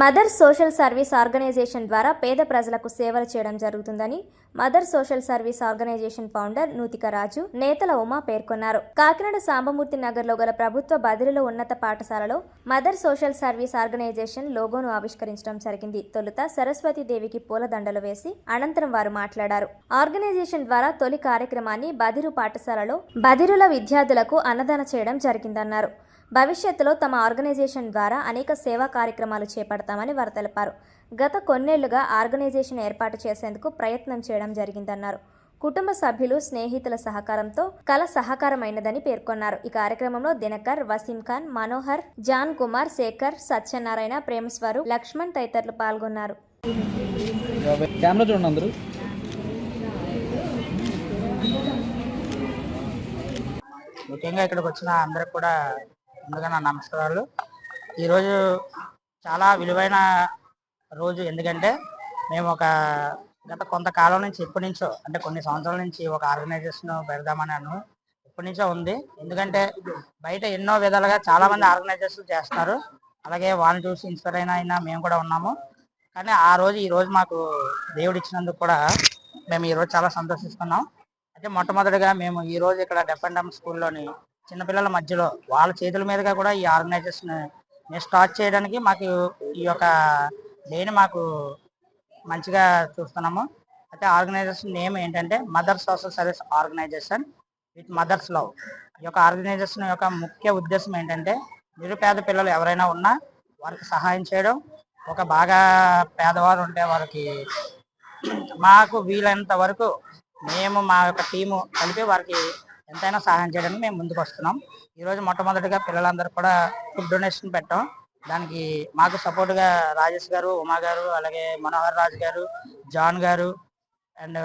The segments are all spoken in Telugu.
మదర్ సోషల్ సర్వీస్ ఆర్గనైజేషన్ ద్వారా పేద ప్రజలకు సేవలు చేయడం జరుగుతుందని mother social service organization founder Nuthika Raju Netala Uma పేర్కొన్నారు. కాకినాడ సాంబమూర్తి నగర్లో గల ప్రభుత్వ బదిలీలో ఉన్నత పాఠశాలలో మదర్ సోషల్ సర్వీస్ ఆర్గనైజేషన్ లోగోను ఆవిష్కరించడం జరిగింది. తొలుత సరస్వతి దేవికి పూలదండలు వేసి అనంతరం వారు మాట్లాడారు. ఆర్గనైజేషన్ ద్వారా తొలి కార్యక్రమాన్ని బదిరు పాఠశాలలో బదిరుల విద్యార్థులకు అన్నదాన చేయడం జరిగిందన్నారు. భవిష్యత్తులో తమ ఆర్గనైజేషన్ ద్వారా అనేక సేవా కార్యక్రమాలు చేపడతామని వారు తెలిపారు. గత కొన్నేళ్ళుగా ఆర్గనైజేషన్ ఏర్పాటు చేసేందుకు ప్రయత్నం చేయడం జరిగిందన్నారు. కుటుంబ సభ్యులు స్నేహితుల సహకారంతో కల సహకారమైనదని పేర్కొన్నారు. ఈ కార్యక్రమంలో దినకర్ వసీం ఖాన్ మనోహర్ జాన్ కుమార్ శేఖర్ సత్యనారాయణ ప్రేమస్వరు లక్ష్మణ్ తదితరులు పాల్గొన్నారు. ముఖ్యంగా ఇక్కడికి వచ్చిన అందరికి కూడా ముందుగా నా నమస్కారాలు. ఈరోజు చాలా విలువైన రోజు. ఎందుకంటే మేము ఒక గత కొంతకాలం నుంచి ఎప్పటి నుంచో అంటే కొన్ని సంవత్సరాల నుంచి ఒక ఆర్గనైజేషన్ పెడదామన్నాను. ఎప్పటి నుంచో ఉంది. ఎందుకంటే బయట ఎన్నో విధాలుగా చాలా మంది ఆర్గనైజేషన్ చేస్తున్నారు. అలాగే వాళ్ళని చూసి ఇన్స్పైర్ అయిన అయినా మేము కూడా ఉన్నాము. కానీ ఆ రోజు ఈ రోజు మాకు దేవుడు ఇచ్చినందుకు కూడా మేము ఈ రోజు చాలా సంతోషిస్తున్నాం. అయితే మొట్టమొదటిగా మేము ఈ రోజు ఇక్కడ డెఫెండమ్ స్కూల్లోని చిన్నపిల్లల మధ్యలో వాళ్ళ చేతుల మీదుగా కూడా ఈ ఆర్గనైజేషన్ మేము స్టార్ట్ చేయడానికి మాకు ఈ యొక్క డేని మాకు మంచిగా చూస్తున్నాము. అయితే ఆర్గనైజేషన్ నేమ్ ఏంటంటే mother social service organization with mothers love. ఈ యొక్క ఆర్గనైజేషన్ యొక్క ముఖ్య ఉద్దేశం ఏంటంటే నిరుపేద పిల్లలు ఎవరైనా ఉన్నా వారికి సహాయం చేయడం ఒక బాగా పేదవారు ఉంటే వారికి మాకు వీలైనంత వరకు మేము మా యొక్క టీము కలిపి వారికి ఎంతైనా సహాయం చేయడానికి మేము ముందుకు వస్తున్నాం. ఈరోజు మొట్టమొదటిగా పిల్లలందరూ కూడా ఫుడ్ డొనేషన్ పెట్టాం. దానికి మాకు సపోర్ట్గా రాజేష్ గారు ఉమా గారు అలాగే మనోహర్ రాజు గారు జాన్ గారు అండ్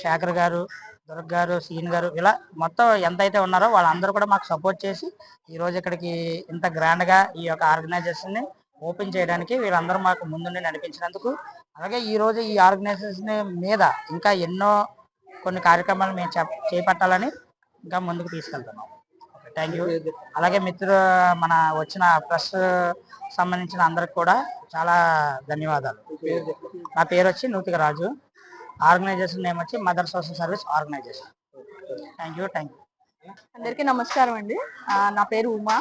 శేఖర్ గారు దుర్గ్ గారు సీన్ గారు ఇలా మొత్తం ఎంతైతే ఉన్నారో వాళ్ళందరూ కూడా మాకు సపోర్ట్ చేసి ఈరోజు ఇక్కడికి ఇంత గ్రాండ్గా ఈ యొక్క ఆర్గనైజేషన్ని ఓపెన్ చేయడానికి వీళ్ళందరూ మాకు ముందుండి నడిపించినందుకు అలాగే ఈరోజు ఈ ఆర్గనైజేషన్ మీద ఇంకా ఎన్నో కొన్ని కార్యక్రమాలు మేము చేపట్టాలని ఇంకా ముందుకు తీసుకెళ్తున్నాం. థ్యాంక్ యూ అలాగే మిత్రు మన వచ్చిన ప్రెస్ సంబంధించిన అందరికి కూడా చాలా ధన్యవాదాలు. నా పేరు వచ్చి నూతిక రాజు. ఆర్గనైజేషన్ నేమ్ వచ్చి mother social service organization thank you thank you అందరికీ నమస్కారం అండి. నా పేరు ఉమా.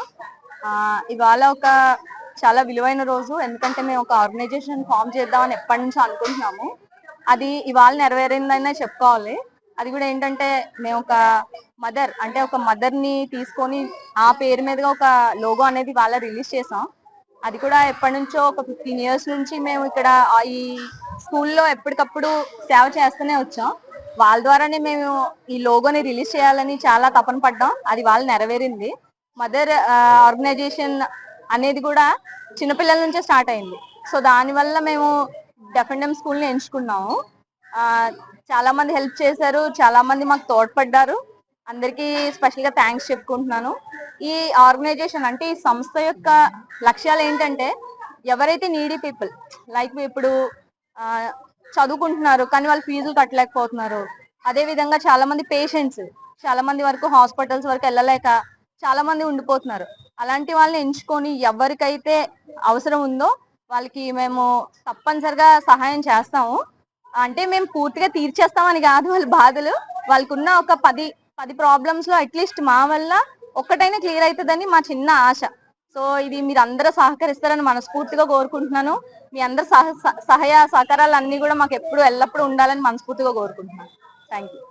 ఇవాళ ఒక చాలా విలువైన రోజు ఎందుకంటే మేము ఒక ఆర్గనైజేషన్ ఫామ్ చేద్దామని ఎప్పటి నుంచో అనుకుంటున్నాము. అది ఇవాళ నెరవేరిందనే చెప్పుకోవాలి. అది కూడా ఏంటంటే మేము ఒక మదర్ అంటే ఒక మదర్ని తీసుకొని ఆ పేరు మీదుగా ఒక లోగో అనేది వాళ్ళ రిలీజ్ చేసాం. అది కూడా ఎప్పటి నుంచో ఒక ఫిఫ్టీన్ ఇయర్స్ నుంచి మేము ఇక్కడ ఈ స్కూల్లో ఎప్పటికప్పుడు సేవ చేస్తూనే వచ్చాం. వాళ్ళ ద్వారానే మేము ఈ లోగోని రిలీజ్ చేయాలని చాలా తపన పడ్డాం. అది వాళ్ళు నెరవేరింది. మదర్ ఆర్గనైజేషన్ అనేది కూడా చిన్నపిల్లల నుంచే స్టార్ట్ అయింది. సో దానివల్ల మేము డెఫెండమ్ స్కూల్ని ఎంచుకున్నాము. చాలా మంది హెల్ప్ చేశారు చాలా మంది మాకు తోడ్పడ్డారు. అందరికీ స్పెషల్గా థ్యాంక్స్ చెప్పుకుంటున్నాను. ఈ ఆర్గనైజేషన్ అంటే ఈ సంస్థ యొక్క లక్ష్యాలు ఏంటంటే ఎవరైతే నీడీ పీపుల్ లైక్ ఇప్పుడు చదువుకుంటున్నారు కానీ వాళ్ళు ఫీజులు కట్టలేకపోతున్నారు. అదే విధంగా చాలా మంది పేషెంట్స్ చాలా మంది వరకు హాస్పిటల్స్ వరకు వెళ్ళలేక చాలా మంది ఉండిపోతున్నారు. అలాంటి వాళ్ళని ఎంచుకొని ఎవరికైతే అవసరం ఉందో వాళ్ళకి మేము తప్పనిసరిగా సహాయం చేస్తాము. అంటే మేము పూర్తిగా తీర్చేస్తామని కాదు వాళ్ళ బాధలు. వాళ్ళకున్న ఒక పది పది ప్రాబ్లమ్స్లో అట్లీస్ట్ మా వల్ల ఒక్కటైనా క్లియర్ అవుతుందని మా చిన్న ఆశ. సో ఇది మీరు అందరూ సహకరిస్తారని మనస్ఫూర్తిగా కోరుకుంటున్నాను. మీ అందరి సహ సహాయ సహకారాలు అన్ని కూడా మాకు ఎప్పుడు ఎల్లప్పుడూ ఉండాలని మనస్ఫూర్తిగా కోరుకుంటున్నాను. Thank you